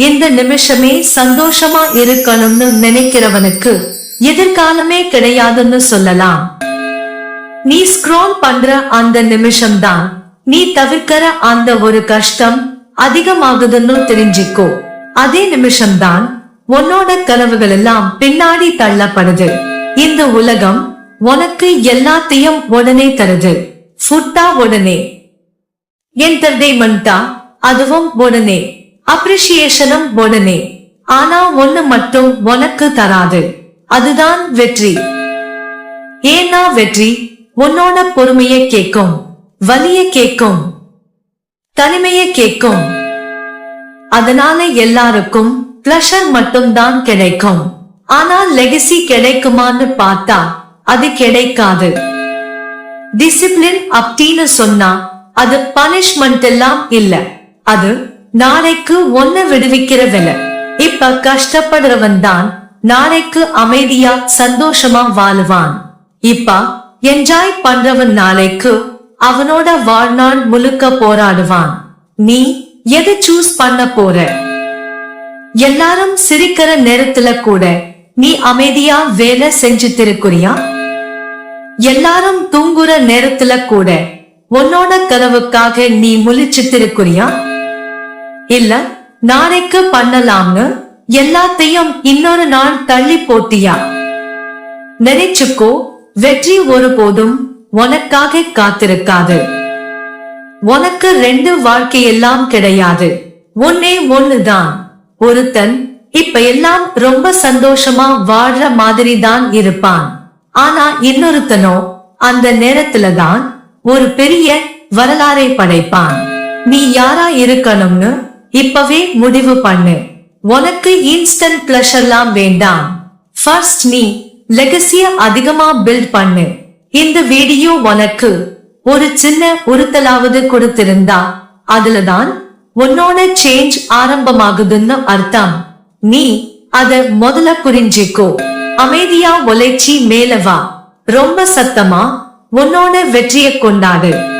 இந்த நிமிஷமே சந்தோஷமா இருக்கணும்னு நினைக்கிறவனுக்கு எதிர்காலமே கிடையாதுன்னு சொல்லலாம். நீ ஸ்க்ரோல் பண்ற அந்த நிமிஷம்தான். நீ தவிர்க்கிற அந்த ஒரு கஷ்டம் அதிகமாகுதுன்னு தெரிஞ்சுக்கோ. அதே நிமிஷம்தான் உன்னோட கனவுகள் எல்லாம் பின்னாடி தள்ளப்படுது. இந்த உலகம் உனக்கு எல்லாத்தையும் உடனே தருது. ஃபுட்டா உடனே. என்டர்டைன்மெண்டா அதுவும் உடனே. அப்ரிசியேஷனும் உடனே ஆனா ஒண்ணு மட்டும் உனக்கு தராது. அதுதான் வெற்றி. ஏன்னா வெற்றி உன்னோட பொறுமைய கேட்கும் வலிய கேட்கும் தனிமைய கேட்கும் அதனால எல்லாருக்கும் பிளஷர் மட்டும்தான் கிடைக்கும். ஆனா லெகசி கிடைக்குமான்னு பார்த்தா அது கிடைக்காது. டிசிப்ளின் அப்படின்னு சொன்னா அது பனிஷ்மெண்ட் எல்லாம் இல்ல. அது நாளைக்கு ஒன்ன விடுவிக்கிற விலை. இப்ப கஷ்டப்படுறவன் தான் நாளைக்கு அமைதியா சந்தோஷமா வாழுவான். இப்ப என்ஜாய் பண்றவன் நாளைக்கு அவனோட வாழ்நாள் முழுக்க போராடுவான். நீ எதை சூஸ் பண்ண போற? எல்லாரும் சிரிக்கிற நேரத்துல கூட நீ அமைதியா வேலை செஞ்சுட்டு இருக்கிறியா எல்லாரும் தூங்குற நேரத்துல கூட உன்னோட கனவுக்காக நீ முழிச்சு இருக்கிறியா இல்ல நாளைக்கு பண்ணலாம்னு எல்லாத்தையும் இன்னொரு நாள் தள்ளி போட்டியா? நினைச்சுக்கோ வெற்றி ஒருபோதும் உனக்காக காத்திருக்காது. உனக்கு ரெண்டு வாழ்க்கையெல்லாம் கிடையாது. ஒன்னே ஒண்ணுதான். ஒருத்தன் இப்ப எல்லாம் ரொம்ப சந்தோஷமா வாழ்ற மாதிரி தான் இருப்பான். ஆனா இன்னொருத்தனோ அந்த நேரத்துல தான் ஒரு பெரிய வரலாறை படைப்பான். நீ யாரா இருக்கணும்னு இப்பவே முடிவு பண்ணு. உனக்கு இன்ஸ்டன்ட் பிளஷர்லாம் வேண்டாம். ஃபர்ஸ்ட் நீ லெகசிய அதிகமா பில்ட் பண்ணு. இந்த வீடியோ உனக்கு ஒரு சின்ன உறுத்தலாவது கொடுத்திருந்தா அதுலதான் உன்னோட சேஞ்ச் ஆரம்பமாகுதுன்னு அர்த்தம். நீ அத முதல்ல புரிஞ்சிக்கோ. அமைதியா உழைச்சி மேலவா ரொம்ப சத்தமா உன்னோட வெற்றியை கொண்டாடு.